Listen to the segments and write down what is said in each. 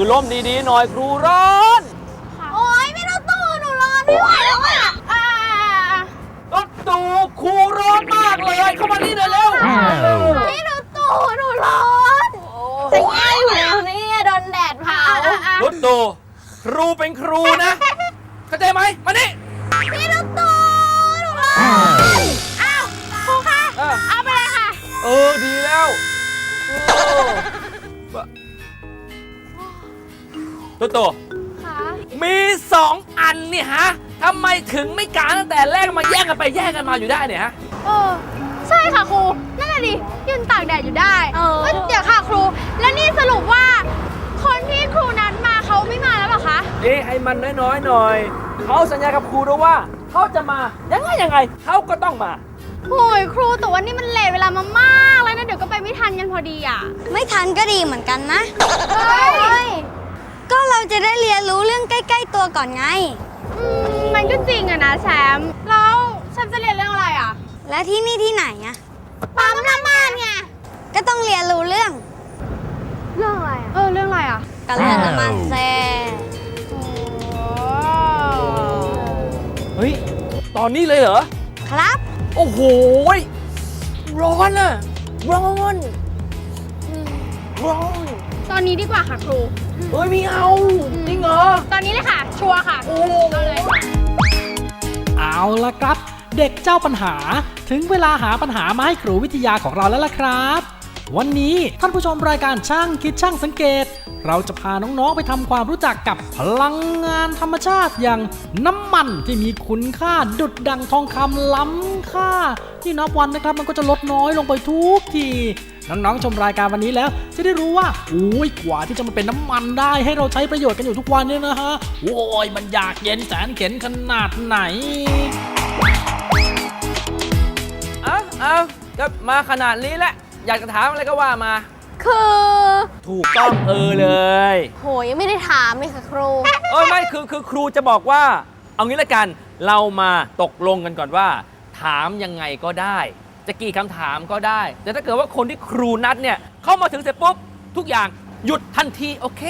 ตู่ถือร่มดีๆหน่อยครูร้อนโอ๊ยพี่รถตู้หนูร้อนไม่ไหวแล้วอะอ่ารถตู่ครูร้อนมากเลย เข้ามานี่หน่อยเร็วพี่รถตู้หนูร้อนจะแย่อยู่แล้วเนี่ยโดนแดดเผารถตู่ครูเป็นครูนะ เข้าใจไหมมานี่พี่รถตู้หนูร้อนอ้าวครูคะเออเอาไปเลยค่ะ เออดีแล้ว รถตู่ค่ะมีสองอันนี่ฮะทำไมถึงไม่กางตั้งแต่แรกมาแย่งกันไปแย่งกันมาอยู่ได้เนี่ยฮะ เออใช่ค่ะครูนั่นแหละดิยืนตากแดดอยู่ได้เออเอ้ยเดี๋ยวค่ะครู แล้วนี่สรุปว่า คนที่ครูนัดมาเขาไม่มาแล้วเหรอคะเอ๊ะให้มันน้อยๆหน่อย เขาสัญญากับครูด้วยว่า เขาจะมายังไงยังไงเขาก็ต้องมา โอ้ยครูแต่ว่านี่มันเลทเวลามามากแล้วนะเดี๋ยวก็ไปไม่ทันกันพอดีอะไม่ทันก็ดีเหมือนกันนะ เฮ้ย ก็เราจะได้เรียนรู้เรื่องใกล้ ๆ ตัวก่อนไง อืมมันก็จริงอะนะแชมป์แล้วฉันจะเรียนเรื่องอะไรอะและที่นี่ที่ไหนอะปั๊มน้ำมันไงก็ต้องเรียนรู้เรื่องเรื่องอะไรเออเรื่องอะไรอะการเรียนน้ำมันแซ่โอ้เฮ้ย ตอนนี้เลยเหรอ ครับ โอ้โหยร้อนอะร้อน ร้อน ตอนนี้ดีกว่าค่ะครู เฮ้ยไม่เอาจริงเหรอ ตอนนี้เลยค่ะ ชัวร์ค่ะโอ้เอาเลยเอาละครับ เด็กเจ้าปัญหา ถึงเวลาหาปัญหามาให้ครูวิทยาของเราแล้วล่ะครับ วันนี้ท่านผู้ชมรายการช่างคิดช่างสังเกต เราจะพาน้องๆไปทำความรู้จักกับพลังงานธรรมชาติอย่างน้ำมันที่มีคุณค่าดุดดังทองคำล้ำค่าที่นับวันนะครับมันก็จะลดน้อยลงไปทุกที น้องๆชมรายการวันนี้แล้ว จะได้รู้ว่าโอ้ยกว่าที่จะมาเป็นน้ำมันได้ให้เราใช้ประโยชน์กันอยู่ทุกวันเนี่ยนะฮะโอ้ยมันอยากเย็นแสนเข็นขนาดไหนเอาเอาก็มาขนาดนี้แหละอยากจะถามอะไรก็ว่ามา คือถูกต้องเออเลย โหยังไม่ได้ถามเลยค่ะครูเอ้ยไม่คือคือครูจะบอกว่า เอางี้ละกันเรามาตกลงกันก่อนว่า ถามยังไงก็ได้ จะกี่คำถามก็ได้ แต่ถ้าเกิดว่าคนที่ครูนัดเนี่ยเข้ามาถึงเสร็จปุ๊บทุกอย่างหยุดทันทีโอเค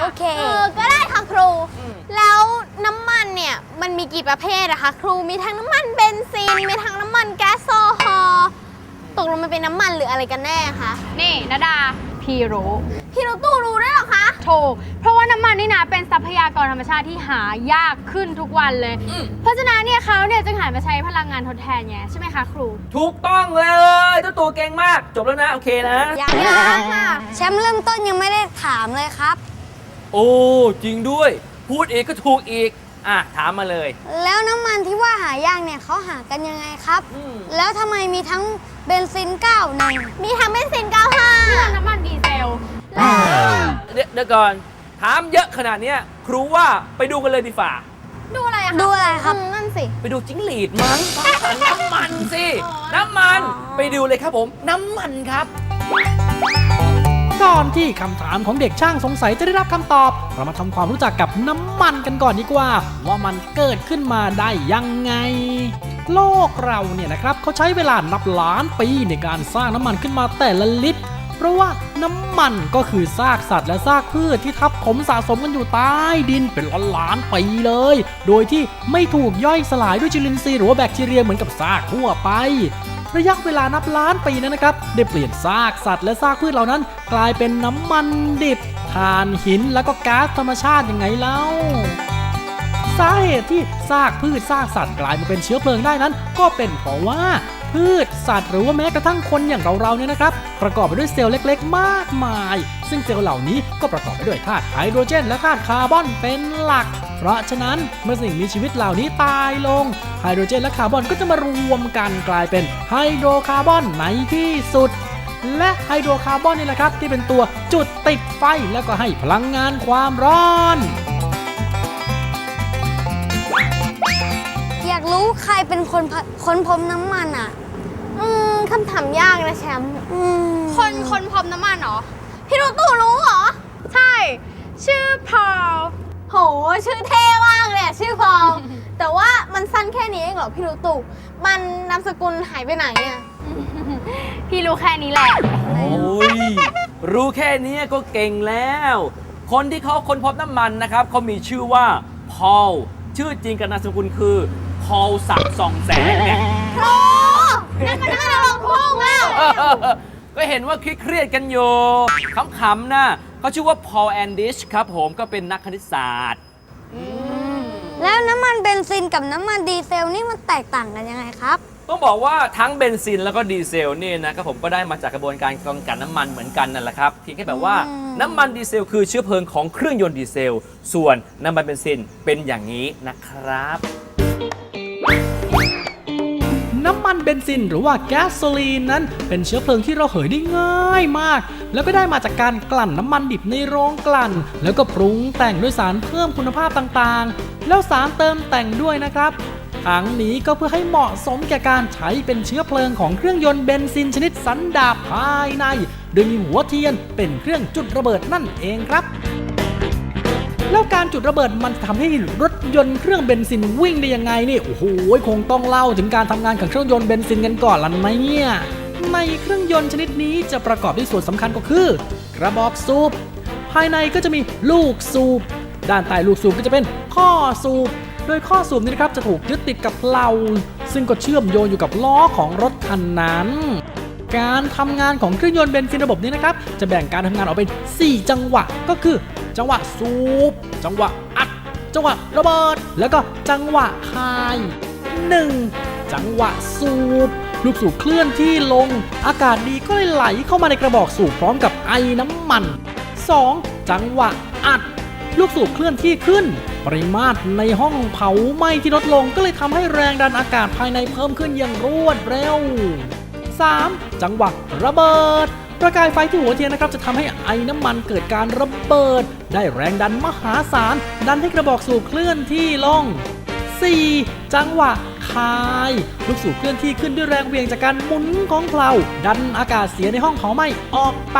โอเค เออก็ได้ค่ะครูแล้วน้ำมันเนี่ย มันมีกี่ประเภทอะคะครู มีทั้งน้ำมันเบนซิน มีทั้งน้ำมันแก๊สโซฮอล์ตกลงมันเป็นน้ำมันหรืออะไรกันแน่คะ นี่นาดา พี่รู้ พี่รถตู้รู้ด้วยเหรอคะถูกเพราะว่าน้ำมันนี่นะเป็นทรัพยากรธรรมชาติที่หายากขึ้นทุกวันเลยเพราะฉะนั้นเนี่ยเขาเนี่ยจึงหันมาใช้พลังงานทดแทนไงใช่ไหมคะครู ถูกต้องเลยเจ้าตัวเก่งมาก จบแล้วนะ โอเคนะยังค่ะ แชมป์เริ่มต้นยังไม่ได้ถามเลยครับ โอ้ จริงด้วย พูดอีกก็ถูกอีก อะ ถามมาเลย แล้วน้ำมันที่ว่าหายากเนี่ยเขาหากันยังไงครับ อืม แล้วทำไมมีทั้งเบนซิน9หนึ่งมีทั้งเบนซิน95นี่มันน้ำมันดีเซลเดี๋ยวเดี๋ยวก่อน ถามเยอะขนาดเนี้ยครูว่าไปดูกันเลยดีฝ่า ดูอะไรอะคะดูอะไรครับ นั่นสิ ไปดูจิ้งหรีดมั้ง น้ำมันสิ น้ำมัน ไปดูเลยครับผม น้ำมันครับ ก่อนที่คำถามของเด็กช่างสงสัยจะได้รับคำตอบ เรามาทำความรู้จักกับน้ำมันกันก่อนดีกว่า ว่ามันเกิดขึ้นมาได้ยังไง โลกเราเนี่ยนะครับเขาใช้เวลานับล้านปีในการสร้างน้ำมันขึ้นมาแต่ละลิตร เพราะว่าน้ำมันก็คือซากสัตว์และซากพืชที่ทับถมสะสมกันอยู่ใต้ดินเป็นล้านล้านปีเลย โดยที่ไม่ถูกย่อยสลายด้วยจุลินทรีย์หรือว่าแบคทีเรียเหมือนกับซากทั่วไป ระยะเวลานับล้านปีนั้นนะครับ ได้เปลี่ยนซากสัตว์และซากพืชเหล่านั้น กลายเป็นน้ำมันดิบถ่านหินแล้วก็ก๊าซธรรมชาติยังไงเล่าสาเหตุที่ซากพืชซากสัตว์กลายมาเป็นเชื้อเพลิงได้นั้น ก็เป็นเพราะว่า พืช สัตว์หรือว่าแม้กระทั่งคนอย่างเราๆเนี่ยนะครับ ประกอบไปด้วยเซลล์เล็กๆ มากมาย ซึ่งเซลล์เหล่านี้ก็ประกอบไปด้วยธาตุไฮโดรเจน และธาตุคาร์บอนเป็นหลัก เพราะฉะนั้นเมื่อสิ่งมีชีวิตเหล่านี้ตายลงไฮโดรเจนและคาร์บอนก็จะมารวมกันกลายเป็นไฮโดรคาร์บอนในที่สุดและไฮโดรคาร์บอนนี่แหละครับ ที่เป็นตัวจุดติดไฟแล้วก็ให้พลังงานความร้อน อยากรู้ใครเป็นคนค้นพบน้ำมันอะ มคำถามยากนะแชมป์อืมคนคนพบน้ำมันเหรอ พี่รถตู้รู้เหรอ ใช่ ชื่อพอลโห ชื่อเท่มากเลยอะชื่อพอลแต่ว่ามันสั้นแค่นี้เองเหรอพี่รู้ตุมันนามสกุลหายไปไหนอะพี่รู้แค่นี้แหละ โอ้ย รู้แค่นี้ก็เก่งแล้ว คนที่เขาค้นพบน้ำมันนะครับ เขามีชื่อว่า พอล ชื่อจริงกับนามสกุลคือ พอลศักดิ์ส่องแสงเนี่ยครู นั่นมันน่าลงพุ่งแล้วก็เห็นว่าเครียดๆกันอยู่ขำๆนะเขาชื่อว่าพอลแอนดิชครับผมก็เป็นนักคณิตศาสตร์ แล้วน้ำมันเบนซินกับน้ำมันดีเซลนี่มันแตกต่างกันยังไงครับ ต้องบอกว่าทั้งเบนซินแล้วก็ดีเซลนี่นะครับผมก็ได้มาจากกระบวนการกำกันน้ำมันเหมือนกันนั่นแหละครับเพียงแค่แบบว่าอืมน้ำมันดีเซลคือเชื้อเพลิงของเครื่องยนต์ดีเซล ส่วนน้ำมันเบนซินเป็นอย่างนี้นะครับ น้ำมันเบนซินหรือว่าแก๊สโซลีนนั้น เป็นเชื้อเพลิงที่เราเหยได้ง่ายมาก แล้วก็ได้มาจากการกลั่นน้ำมันดิบในโรงกลั่น แล้วก็ปรุงแต่งด้วยสารเพิ่มคุณภาพต่างๆ แล้วสารเติมแต่งด้วยนะครับทั้งนี้ก็เพื่อให้เหมาะสมแก่การใช้เป็นเชื้อเพลิงของเครื่องยนต์เบนซินชนิดสันดาปภายใน โดยมีหัวเทียนเป็นเครื่องจุดระเบิดนั่นเองครับแล้วการจุดระเบิดมันทำให้ร ยนต์เครื่องเบนซินวิ่งได้ยังไงนี่โอ้โหคงต้องเล่าถึงการทำงานของเครื่องยนต์เบนซินกันก่อนละนะเนี่ยในเครื่องยนต์ชนิดนี้จะประกอบด้วยส่วนสำคัญก็คือ กระบอกสูบภายในก็จะมีลูกสูบด้านใต้ลูกสูบก็จะเป็นข้อสูบโดยข้อสูบนี้นะครับจะถูกยึดติดกับเพลาซึ่งก็เชื่อมโยงอยู่กับล้อของรถคันนั้นการทำงานของเครื่องยนต์เบนซินระบบนี้นะครับ จะแบ่งการทำงานออกเป็น 4 จังหวะก็คือ จังหวะสูบ จังหวะอัด จังหวะระเบิด แล้วก็จังหวะคาย 1. จังหวะสูบ ลูกสูบเคลื่อนที่ลง อากาศดีก็เลยไหลเข้ามาในกระบอกสูบพร้อมกับไอน้ำมัน 2. จังหวะอัด ลูกสูบเคลื่อนที่ขึ้น ปริมาตรในห้องเผาไหม้ที่ลดลงก็เลยทำให้แรงดันอากาศภายในเพิ่มขึ้นอย่างรวดเร็ว 3. จังหวะระเบิด ประกายไฟที่หัวเทียนนะครับจะทำให้ไอ้น้ำมันเกิดการระเบิด ได้แรงดันมหาศาล ดันให้กระบอกสูบเคลื่อนที่ล่อง 4. จังหวะคายลูกสูบเคลื่อนที่ขึ้นด้วยแรงเวียงจากการหมุนของเพลาดันอากาศเสียในห้องเผาไหม้ออกไป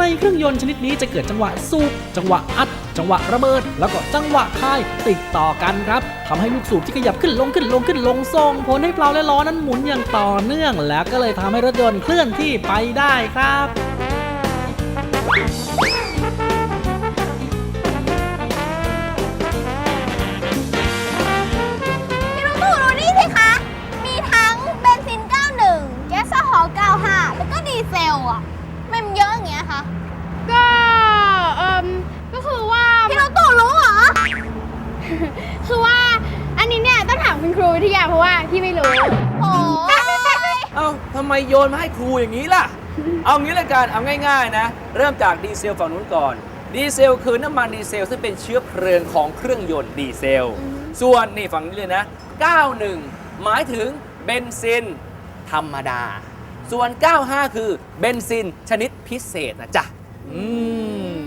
ในเครื่องยนต์ชนิดนี้จะเกิดจังหวะสูบจังหวะอัด จังหวะระเบิด แล้วก็จังหวะคายติดต่อกันครับทำให้ลูกสูบที่ขยับขึ้นลงขึ้นลงขึ้นลงส่งผลให้เพลาและล้อนั้นหมุนอย่างต่อเนื่อง แล้วก็เลยทำให้รถยนต์เคลื่อนที่ไปได้ครับ ไมโยนมาให้ครูอย่างนี้ล่ะ เอางี้ละกันเอาง่ายๆนะ เริ่มจากดีเซลฝั่งนู้นก่อน ดีเซลคือน้ำมันดีเซลซึ่งเป็นเชื้อเพลิงของเครื่องยนต์ดีเซล ส่วนนี่ฝั่งนี้เลยนะ 91 หมายถึงเบนซินธรรมดา ส่วน 95 คือเบนซินชนิดพิเศษนะจ๊ะอืม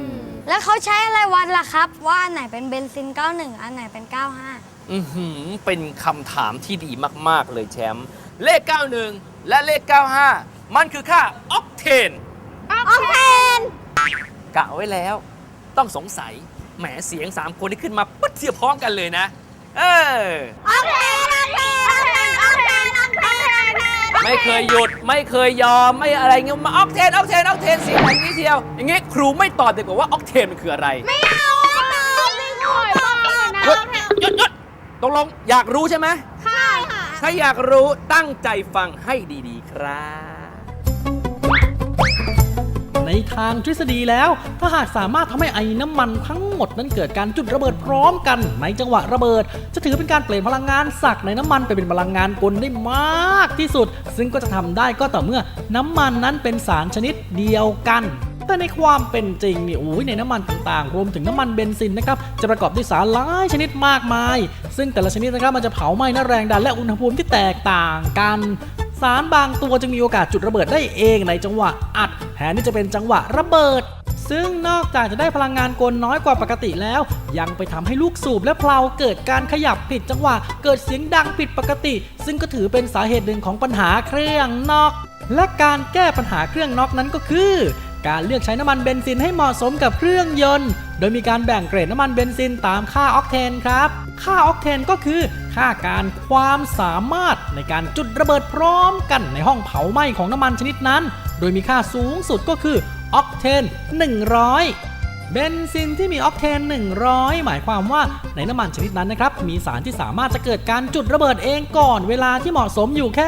แล้วเขาใช้อะไรวัดล่ะครับ ว่าอันไหนเป็นเบนซิน 91 อันไหนเป็น 95 อือหือเป็นคำถามที่ดีมาก ๆ เลยแชมป์เลข 91 และเลข 95 มันคือค่าออกเทนออกเทนกะไว้แล้ว ต้องสงสัย แหมเสียง 3 คนที่ขึ้นมาปุ๊บเทียบพร้อมกันเลยนะ เออออกเทนออกเทนออกเทนออกเทนออกเทนไม่เคยหยุดไม่เคยยอมไม่อะไรเงี้ยมาออกเทนออกเทนออกเทนเสียงอย่างนี้เทียว อย่างงี้ครูไม่ตอบดีกว่าว่าออกเทนมันคืออะไร ไม่เอาไม่เอาไม่เอาหยุดหยุดหยุดตกลงอยากรู้ใช่ไหมใช่ค่ะ ถ้าอยากรู้ตั้งใจฟังให้ดีๆ ครับ ในทางทฤษฎีแล้ว ถ้าหากสามารถทำให้ไอ้น้ำมันทั้งหมดนั้นเกิดการจุดระเบิดพร้อมกัน ในจังหวะระเบิด จะถือเป็นการเปลี่ยนพลังงานสักในน้ำมันไปเป็นพลังงานกลได้มากที่สุด ซึ่งก็จะทำได้ก็ต่อเมื่อน้ำมันนั้นเป็นสารชนิดเดียวกัน แต่ในความเป็นจริงนี่โอ้ยในน้ำมันต่างๆ รวมถึงน้ำมันเบนซินนะครับจะประกอบด้วยสารหลายชนิดมากมาย ซึ่งแต่ละชนิดนะครับมันจะเผาไหม้ด้วยแรงดันและอุณหภูมิที่แตกต่างกันสารบางตัวจึงมีโอกาสจุดระเบิดได้เองในจังหวะอัดแทนที่จะเป็นจังหวะระเบิด ซึ่งนอกจากจะได้พลังงานกลน้อยกว่าปกติแล้ว ยังไปทำให้ลูกสูบและเพลาเกิดการขยับผิดจังหวะ เกิดเสียงดังผิดปกติ ซึ่งก็ถือเป็นสาเหตุหนึ่งของปัญหาเครื่องน็อก และการแก้ปัญหาเครื่องน็อกนั้นก็คือ การเลือกใช้น้ำมันเบนซินให้เหมาะสมกับเครื่องยนต์ โดยมีการแบ่งเกรดน้ำมันเบนซินตามค่าออกเทนครับ ค่าออกเทนก็คือค่าการความสามารถในการจุดระเบิดพร้อมกันในห้องเผาไหม้ของน้ำมันชนิดนั้น โดยมีค่าสูงสุดก็คือออกเทน 100เบนซินที่มีออกเทน 100 หมายความว่าในน้ำมันชนิดนั้นนะครับ มีสารที่สามารถจะเกิดการจุดระเบิดเองก่อนเวลาที่เหมาะสมอยู่แค่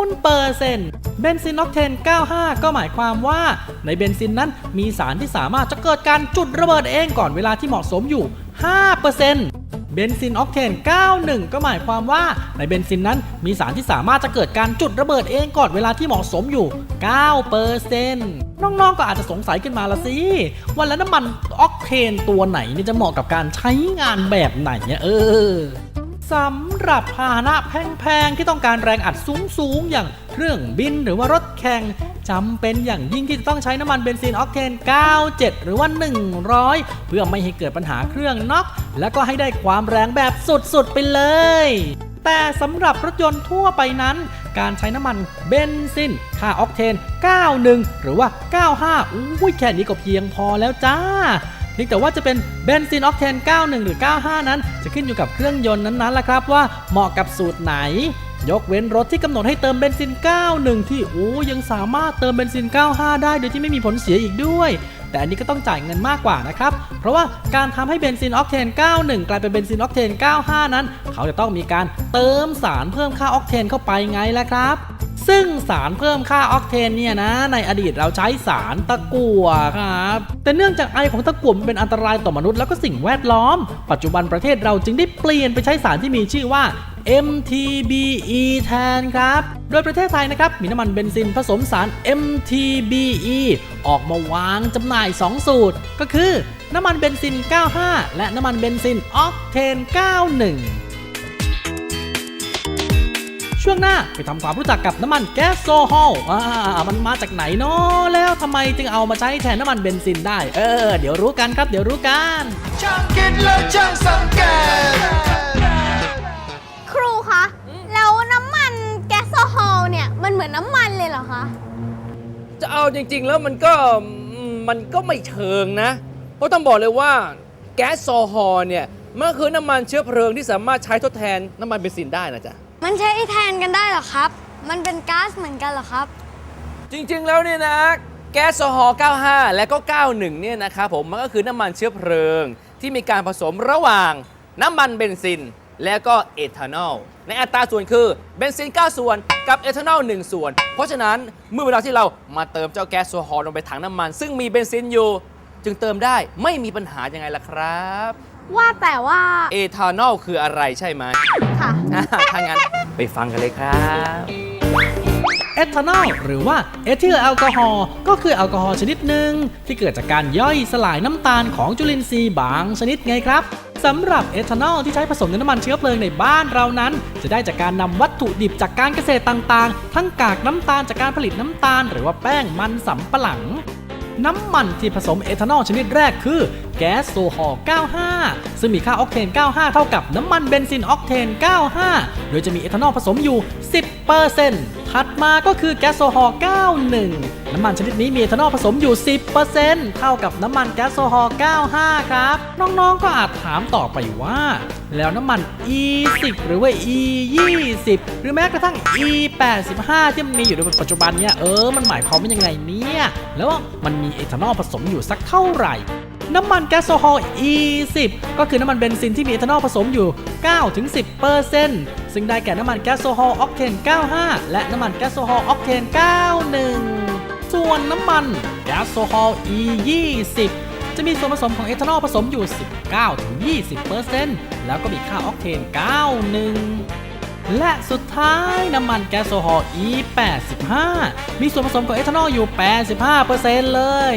0%เเบนซินออกเทน 95 ก็หมายความว่า ในเบนซินนั้นมีสารที่สามารถจะเกิดการจุดระเบิดเองก่อนเวลาที่เหมาะสมอยู่ 5%เบนซินออกเทน 91 ก็หมายความว่า ในเบนซินนั้นมีสารที่สามารถจะเกิดการจุดระเบิดเองก่อนเวลาที่เหมาะสมอยู่ 9%น้องๆ ก็อาจจะสงสัยขึ้นมาละสิว่าแล้วน้ำมันออกเทนตัวไหนนี่จะเหมาะกับการใช้งานแบบไหนเนี่ยเออ สำหรับพาหนะแพงๆ ที่ต้องการแรงอัดสูง ๆ อย่างเครื่องบินหรือว่ารถแข่งจำเป็นอย่างยิ่งที่จะต้องใช้น้ำมันเบนซินออกเทน 97 หรือว่า 100 เพื่อไม่ให้เกิดปัญหาเครื่องน็อก แล้วก็ให้ได้ความแรงแบบสุด ๆ ไปเลย แต่สำหรับรถยนต์ทั่วไปนั้น การใช้น้ำมันเบนซิน ค่าออกเทน 91 หรือว่า 95 อุ้ยแค่นี้ก็เพียงพอแล้วจ้า เพียงแต่ว่าจะเป็นเบนซินออกเทน 91 หรือ 95 นั้น จะขึ้นอยู่กับเครื่องยนต์นั้นๆละครับว่าเหมาะกับสูตรไหน ยกเว้นรถที่กำหนดให้เติมเบนซิน 91 ที่โอ้ยังสามารถเติมเบนซิน 95 ได้โดยที่ไม่มีผลเสียอีกด้วยแต่อันนี้ก็ต้องจ่ายเงินมากกว่านะครับ เพราะว่าการทำให้เบนซินออกเทน 91 กลายเป็นเบนซินออกเทน 95 นั้น เขาจะต้องมีการเติมสารเพิ่มค่าออกเทนเข้าไปไงล่ะครับ ซึ่งสารเพิ่มค่าออกเทนเนี่ยนะ ในอดีตเราใช้สารตะกั่วครับ แต่เนื่องจากไอของตะกั่วมันเป็นอันตรายต่อมนุษย์แล้วก็สิ่งแวดล้อม ปัจจุบันประเทศเราจึงได้เปลี่ยนไปใช้สารที่มีชื่อว่า MTBE แทนครับ โดยประเทศไทยนะครับ มีน้ำมันเบนซินผสมสาร MTBE ออกมาวางจำหน่าย 2 สูตร ก็คือ น้ำมันเบนซิน 95 และน้ำมันเบนซินออกเทน 91 ช่วงหน้าไปทำความรู้จักกับน้ำมันแก๊สโซฮอลอ่ามันมาจากไหนเนาะแล้วทำไมจึงเอามาใช้แทนน้ำมันเบนซินได้ เออ เดี๋ยวรู้กันครับ เดี๋ยวรู้กันช่างคิดและช่างสังเกตครูคะ แล้วน้ำมันแก๊สโซฮอลเนี่ย มันเหมือนน้ำมันเลยเหรอคะ จะเอาจริง ๆ แล้วมันก็มันก็ไม่เชิงนะ เพราะต้องบอกเลยว่าแก๊สโซฮอล์เนี่ยมันก็คือน้ำมันเชื้อเพลิงที่สามารถใช้ทดแทนน้ำมันเบนซินได้นะจ๊ะ มันใช้แทนกันได้เหรอครับ มันเป็นก๊าซเหมือนกันเหรอครับ จริงๆ แล้วเนี่ยนะ แก๊สโซฮอล์95 และก็ 91 เนี่ยนะครับผม มันก็คือน้ำมันเชื้อเพลิง ที่มีการผสมระหว่างน้ำมันเบนซิน และก็เอทานอล ในอัตราส่วนคือเบนซิน 9 ส่วนกับเอทานอล 1 ส่วน เพราะฉะนั้นเมื่อเวลาที่เรามาเติมเจ้าแก๊สโซฮอล์ลงไปถังน้ำมัน ซึ่งมีเบนซินอยู่ จึงเติมได้ไม่มีปัญหายังไงล่ะครับ ว่าแต่ว่าเอทานอลคืออะไรใช่ไหมค่ะถ้างั้นไปฟังกันเลยครับ เอทานอลหรือว่าเอทิลแอลกอฮอล์ก็คือแอลกอฮอล์ชนิดหนึ่ง ที่เกิดจากการย่อยสลายน้ำตาลของจุลินทรีย์บางชนิดไงครับสำหรับเอทานอลที่ใช้ผสมในน้ำมันเชื้อเพลิงในบ้านเรานั้น จะได้จากการนำวัตถุดิบจากการเกษตรต่างๆ ทั้งกากน้ำตาลจากการผลิตน้ำตาล หรือว่าแป้งมันสำปะหลัง น้ำมันที่ผสมเอทานอลชนิดแรกคือแก๊สโซฮอล์ 95 ซึ่งมีค่าออกเทน 95 เท่ากับน้ำมันเบนซินออกเทน 95 โดยจะมีเอทานอลผสมอยู่ 10%ถัดมาก็คือแก๊สโซฮอล์91 น้ำมันชนิดนี้มีเอทานอลผสมอยู่ 10%เท่ากับน้ำมันแก๊สโซฮอล์95 ครับ น้องๆก็อาจถามต่อไปว่า แล้วน้ำมัน E10 หรือว่า E20 หรือแม้กระทั่ง E85 ที่มันมีอยู่ในปัจจุบันเนี่ยเออมันหมายความว่ายังไงเนี่ย แล้วมันมีเอทานอลผสมอยู่สักเท่าไหร่น้ำมันแก๊สโซฮอล์ E10 ก็คือน้ำมันเบนซินที่มีเอทานอลผสมอยู่ 9-10% ซึ่งได้แก่น้ำมันแก๊สโซฮอล์ออกเทน 95 และน้ำมันแก๊สโซฮอล์ออกเทน 91 ส่วนน้ำมันแก๊สโซฮอล์ E20 จะมีส่วนผสมของเอทานอลผสมอยู่ 19-20%แล้วก็มีค่าออกเทน 91และสุดท้ายน้ำมันแก๊สโซฮอล์ E85 มีส่วนผสมของเอทานอลอยู่ 85%เลย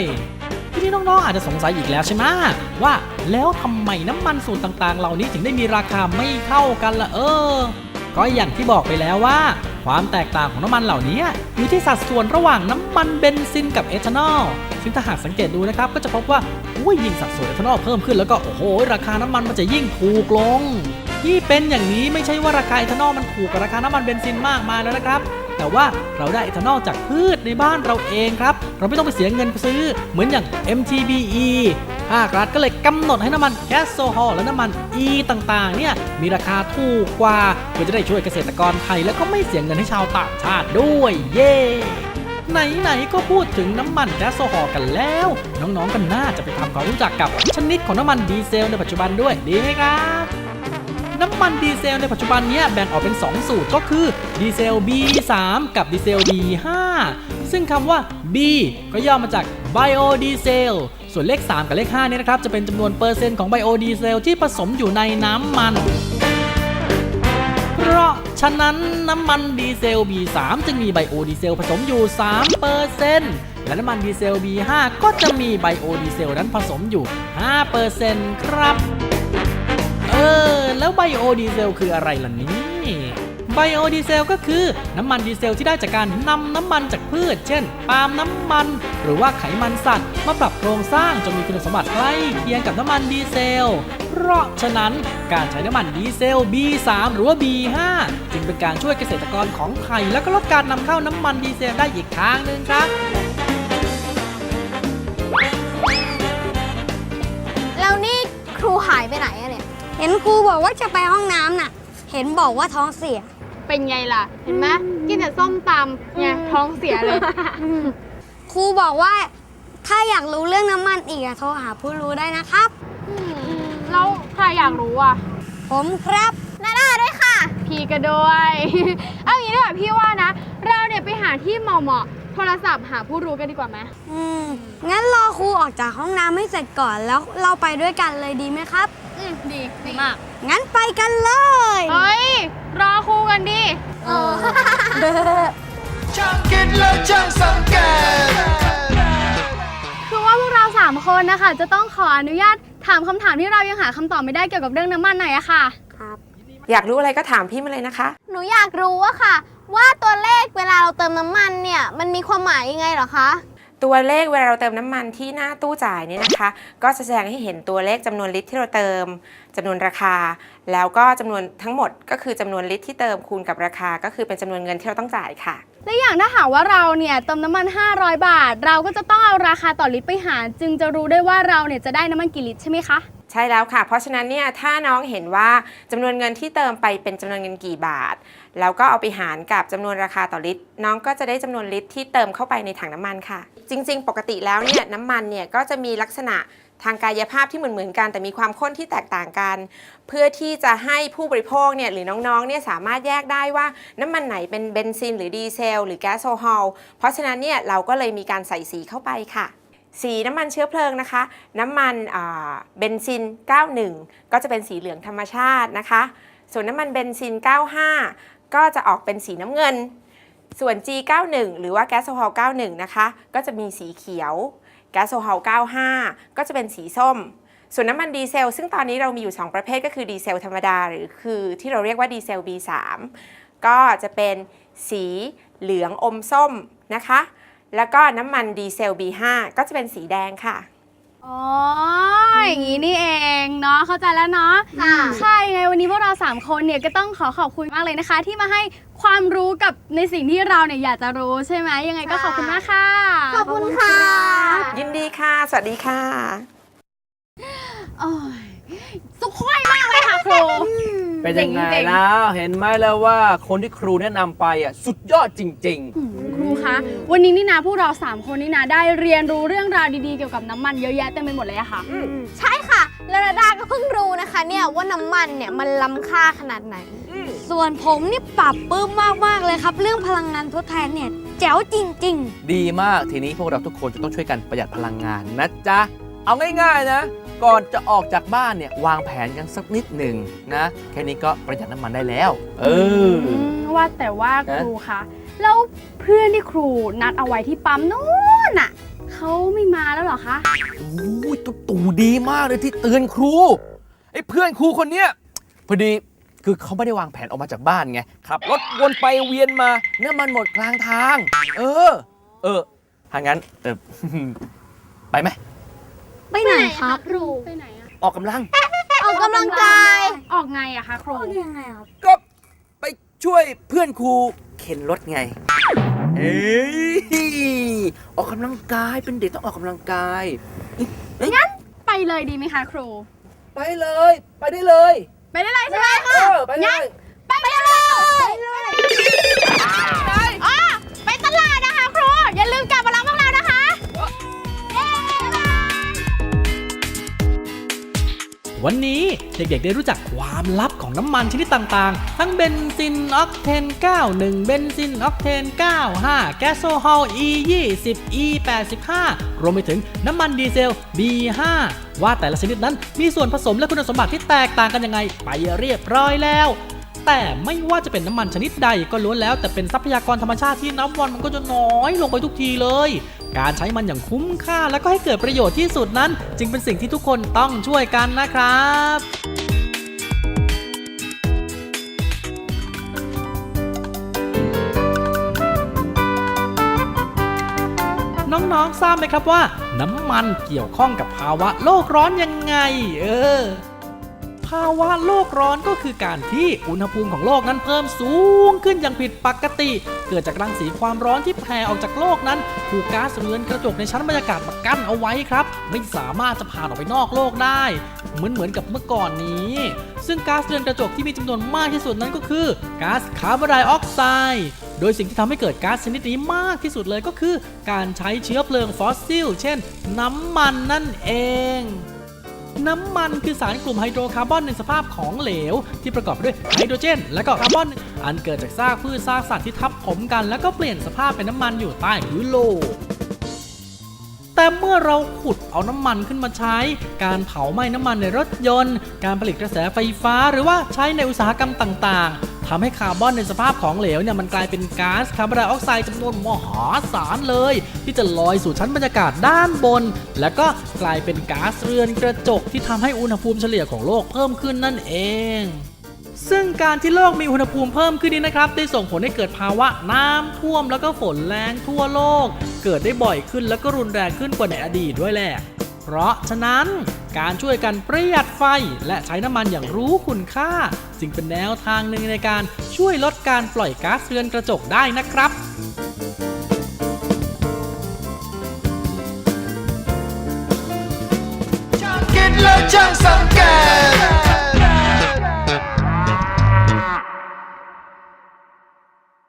ทีนี้น้องๆอาจจะสงสัยอีกแล้วใช่ไหมว่าแล้วทำไมน้ำมันสูตรต่างๆ เหล่านี้ถึงได้มีราคาไม่เท่ากันล่ะเออ ก็อย่างที่บอกไปแล้วว่า ความแตกต่างของน้ำมันเหล่านี้อยู่ที่สัดส่วนระหว่างน้ำมันเบนซินกับเอทานอลซึ่งถ้าหากสังเกตดูนะครับ ก็จะพบว่าอุ้ยยิ่งสัดส่วนเอทานอลเพิ่มขึ้นแล้วก็โอ้โหราคาน้ำมันมันจะยิ่งถูกลง ที่เป็นอย่างนี้ไม่ใช่ว่าราคาเอทานอลมันถูกกว่าราคาน้ำมันเบนซินมากมายแล้วนะครับ แต่ว่าเราได้เอทานอลจากพืชในบ้านเราเองครับ เราไม่ต้องไปเสียเงินซื้อเหมือนอย่าง MTBE ภาครัฐก็เลยกำหนดให้น้ำมันแก๊สโซฮอลและน้ำมัน E ต่างๆ เนี่ย มีราคาถูกกว่าเพื่อจะได้ช่วยเกษตรกรไทย แล้วก็ไม่เสียเงินให้ชาวต่างชาติด้วย เย้ไหน ๆ ก็พูดถึงน้ำมันแก๊สโซฮอลกันแล้ว น้องๆก็น่าจะไปทำความรู้จักกับชนิดของน้ำมันดีเซลในปัจจุบันด้วยดีไหมครับ น้ำมันดีเซลในปัจจุบันนี้แบ่งออกเป็น 2 สูตรก็คือดีเซล B3 กับดีเซล B5 ซึ่งคำว่า B ก็ย่อมาจาก Biodiesel ส่วนเลข 3 กับเลข5เนี่ยนะครับ จะเป็นจำนวนเปอร์เซ็นต์ของ Biodiesel ที่ผสมอยู่ในน้ำมัน เพราะฉะนั้นน้ำมันดีเซล B3 จึงมีไบโอดีเซลผสมอยู่3%และน้ำมันดีเซล B5 ก็จะมีไบโอดีเซลนั้นผสมอยู่5%ครับ อ แล้วไบโอดีเซลคืออะไรล่ะนี่ไบโอดีเซลก็คือน้ำมันดีเซลที่ได้จากการนำน้ำมันจากพืช เช่น ปาล์มน้ำมัน หรือว่าไขมันสัตว์มาปรับโครงสร้างจนมีคุณสมบัติใกล้เคียงกับน้ำมันดีเซล เพราะฉะนั้นการใช้น้ำมันดีเซล B3 หรือว่า B5 จึงเป็นการช่วยเกษตรกรของไทย และก็ลดการนำเข้าน้ำมันดีเซลได้อีกทางหนึ่งครับแล้วนี่ครูหายไปไหนอะเนี่ย เห็นครูบอกว่าจะไปห้องน้ำน่ะ เห็นบอกว่าท้องเสีย เป็นไงล่ะ เห็นไหมกินแต่ส้มตำไงท้องเสียเลย ครูบอกว่าถ้าอยากรู้เรื่องน้ำมันอีกอะโทรหาผู้รู้ได้นะครับ แล้วใครอยากรู้อะ ผมครับ นาดาด้วยค่ะ พี่ก็ด้วย เอางี้ดีกว่าพี่ว่านะ เราเนี่ยไปหาที่เหมาะๆโทรศัพท์หาผู้รู้กันดีกว่าไหมอืม งั้นรอครูออกจากห้องน้ำให้เสร็จก่อนแล้วเราไปด้วยกันเลยดีไหมครับ อืมดีดีมาก งั้นไปกันเลยเฮ้ย รอครูกันดิช่างคิดและช่างสังเกตคือว่าพวกเรา3คนนะคะ จะต้องขออนุญาตถามคำถามที่เรายังหาคำตอบไม่ได้เกี่ยวกับเรื่องน้ำมันหน่อยอะค่ะอยากรู้อะไรก็ถามพี่มาเลยนะคะ หนูอยากรู้อะค่ะ ว่าตัวเลขเวลาเราเติมน้ำมันเนี่ย มันมีความหมายยังไงเหรอคะ ตัวเลขเวลาเราเติมน้ำมันที่หน้าตู้จ่ายเนี่ยนะคะ ก็จะแสดงให้เห็นตัวเลขจำนวนลิตรที่เราเติมจำนวนราคา แล้วก็จำนวนทั้งหมดก็คือจำนวนลิตรที่เติมคูณกับราคา ก็คือเป็นจำนวนเงินที่เราต้องจ่ายค่ะ และอย่างถ้าหากว่าเราเนี่ยเติมน้ำมัน 500 บาท เราก็จะต้องเอาราคาต่อลิตรไปหาร จึงจะรู้ได้ว่าเราเนี่ยจะได้น้ำมันกี่ลิตรใช่ไหมคะ ช่แล้วค่ะ เพราะฉะนั้นเนี่ยถ้าน้องเห็นว่าจำนวนเงินที่เติมไปเป็นจำนวนเงินกี่บาท แล้วก็เอาไปหารกับจำนวนราคาต่อลิตร น้องก็จะได้จำนวนลิตรที่เติมเข้าไปในถังน้ำมันค่ะ จริง ๆ ปกติแล้วเนี่ยน้ำมันเนี่ยก็จะมีลักษณะทางกายภาพที่เหมือนๆกัน แต่มีความข้นที่แตกต่างกัน เพื่อที่จะให้ผู้บริโภคเนี่ยหรือน้องๆเนี่ยสามารถแยกได้ว่าน้ำมันไหนเป็นเบนซิน หรือดีเซล หรือแก๊สโซฮอลเพราะฉะนั้นเนี่ยเราก็เลยมีการใส่สีเข้าไปค่ะ สีน้ำมันเชื้อเพลิงนะคะ น้ำมันเบนซิน 91 ก็จะเป็นสีเหลืองธรรมชาตินะคะ ส่วนน้ำมันเบนซิน 95 ก็จะออกเป็นสีน้ำเงิน ส่วน G91 หรือว่าแก๊สโซฮอล91 นะคะ ก็จะมีสีเขียว แก๊สโซฮอล95 ก็จะเป็นสีส้ม ส่วนน้ำมันดีเซล ซึ่งตอนนี้เรามีอยู่ 2 ประเภทก็คือดีเซลธรรมดา หรือคือที่เราเรียกว่าดีเซล B3 ก็จะเป็นสีเหลืองอมส้มนะคะ แล้วก็น้ำมันดีเซล B5 ก็จะเป็นสีแดงค่ะ อ๋ออย่างนี้นี่เองเนาะเข้าใจแล้วเนาะค่ะค่ะยังไงวันนี้พวกเรา3คนเนี่ยก็ต้องขอขอบคุณมากเลยนะคะ ที่มาให้ความรู้กับในสิ่งที่เราเนี่ยอยากจะรู้ใช่ไหมยังไงก็ขอบคุณมากค่ะ ขอบคุณค่ะ ยินดีค่ะ สวัสดีค่ะ โอ้ยสุขค่อยมากเลยค่ะครู เป็นยังไงจริงๆ แล้วเห็นไหมแล้วว่าคนที่ครูแนะนำไปอะสุดยอดจริงครูคะ วันนี้นี่นะพวกเรา 3 คนนี่นะได้เรียนรู้เรื่องราวดีๆเกี่ยวกับน้ำมันเยอะแยะเต็มไปหมดเลยอะค่ะ ใช่ค่ะแล้วนาดาก็เพิ่งรู้นะคะเนี่ยว่าน้ำมันเนี่ยมันล้ำค่าขนาดไหน ส่วนผมนี่ปรับปลื้มมาก ๆ เลยครับ เรื่องพลังงานทดแทนเนี่ย แจ๋วจริงๆๆดีมากทีนี้พวกเราทุกคนจะต้องช่วยกันประหยัดพลังงานนะจ๊ะ เอาง่ายๆนะ ก่อนจะออกจากบ้านเนี่ยวางแผนกันสักนิดหนึ่งนะ แค่นี้ก็ประหยัดน้ำมันได้แล้ว เออว่าแต่ว่านะครูคะแล้วเพื่อนที่ครูนัดเอาไว้ที่ปั๊มนู้นน่ะเขาไม่มาแล้วเหรอคะโอ้ยตุ๊ตู่ดีมากเลยที่เตือนครูไอ้เพื่อนครูคนเนี้ยพอดีคือเขาไม่ได้วางแผนออกมาจากบ้านไงขับรถวนไปเวียนมาน้ำมันหมดกลางทาง เออ เออถ้างั้นเออ ไปไหม ไปไหนครับครูไปไหนอะออกกำลัง ออกกำลังกาย ออกไงอะคะครู ยังไงครับก็ไปช่วยเพื่อนครูเข็นรถไง เอ้ยออกกำลังกายเป็นเด็กต้องออกกำลังกาย ไปเลยดีไหมคะครู ไปเลย ไปได้เลยไปได้เลยใช่ไหมเออไปเลยไปเลยไปเลยอ๋อไปตลาดนะคะครู อย่าลืมกลับมารับพวกเร วันนี้เด็กๆได้รู้จักความลับของน้ำมันชนิดต่างๆ ทั้งเบนซินออกเทน 91 เบนซินออกเทน 95 แก๊สโซฮอล E 20 E 85 รวมไปถึงน้ำมันดีเซล B5 ว่าแต่ละชนิดนั้นมีส่วนผสมและคุณสมบัติที่แตกต่างกันยังไง ไปเรียบร้อยแล้ว แต่ไม่ว่าจะเป็นน้ำมันชนิดใดก็ล้วนแล้วแต่เป็นทรัพยากรธรรมชาติที่นับวันมันก็จะน้อยลงไปทุกทีเลย การใช้มันอย่างคุ้มค่า และก็ให้เกิดประโยชน์ที่สุดนั้น จึงเป็นสิ่งที่ทุกคนต้องช่วยกันนะครับน้องๆ ทราบไหมครับว่า น้ำมันเกี่ยวข้องกับภาวะโลกร้อนยังไง เออาวะโลกร้อนก็คือการที่อุณหภูมิของโลกนั้นเพิ่มสูงขึ้นอย่างผิดปกติ เกิดจากรังสีความร้อนที่แผ่ออกจากโลกนั้นถูกก๊าซเรือนกระจกในชั้นบรรยากาศมากั้นเอาไว้ครับ ไม่สามารถจะผ่านออกไปนอกโลกได้ เหมือนเหมือนกับเมื่อก่อนนี้ ซึ่งก๊าซเรือนกระจกที่มีจำนวนมากที่สุดนั้นก็คือก๊าซคาร์บอนไดออกไซด์โดยสิ่งที่ทำให้เกิดก๊าซชนิดนี้มากที่สุดเลยก็คือ การใช้เชื้อเพลิงฟอสซิล เช่น น้ำมันนั่นเอง น้ำมันคือสารกลุ่มไฮโดรคาร์บอนในสภาพของเหลว ที่ประกอบไปด้วยไฮโดรเจน และก็คาร์บอน อันเกิดจากซากพืชซากสัตว์ที่ทับถมกัน แล้วก็เปลี่ยนสภาพเป็นน้ำมันอยู่ใต้พื้นโลก แต่เมื่อเราขุดเอาน้ำมันขึ้นมาใช้ การเผาไหม้น้ำมันในรถยนต์ การผลิตกระแสไฟฟ้า หรือว่าใช้ในอุตสาหกรรมต่างๆทำให้คาร์บอนในสภาพของเหลวเนี่ยมันกลายเป็นก๊าซคาร์บอนไดออกไซด์จำนวนมหาศาลเลย ที่จะลอยสู่ชั้นบรรยากาศด้านบน แล้วก็กลายเป็นก๊าซเรือนกระจกที่ทำให้อุณหภูมิเฉลี่ยของโลกเพิ่มขึ้นนั่นเอง ซึ่งการที่โลกมีอุณหภูมิเพิ่มขึ้นนี้นะครับ ได้ส่งผลให้เกิดภาวะน้ำท่วมแล้วก็ฝนแรงทั่วโลก เกิดได้บ่อยขึ้นแล้วก็รุนแรงขึ้นกว่าในอดีตด้วยแหละ เพราะฉะนั้นการช่วยกันประหยัดไฟและใช้น้ำมันอย่างรู้คุณค่า จึงเป็นแนวทางหนึ่งในการช่วยลดการปล่อยก๊าซเรือนกระจกได้นะครับช่างคิดและช่างสังเก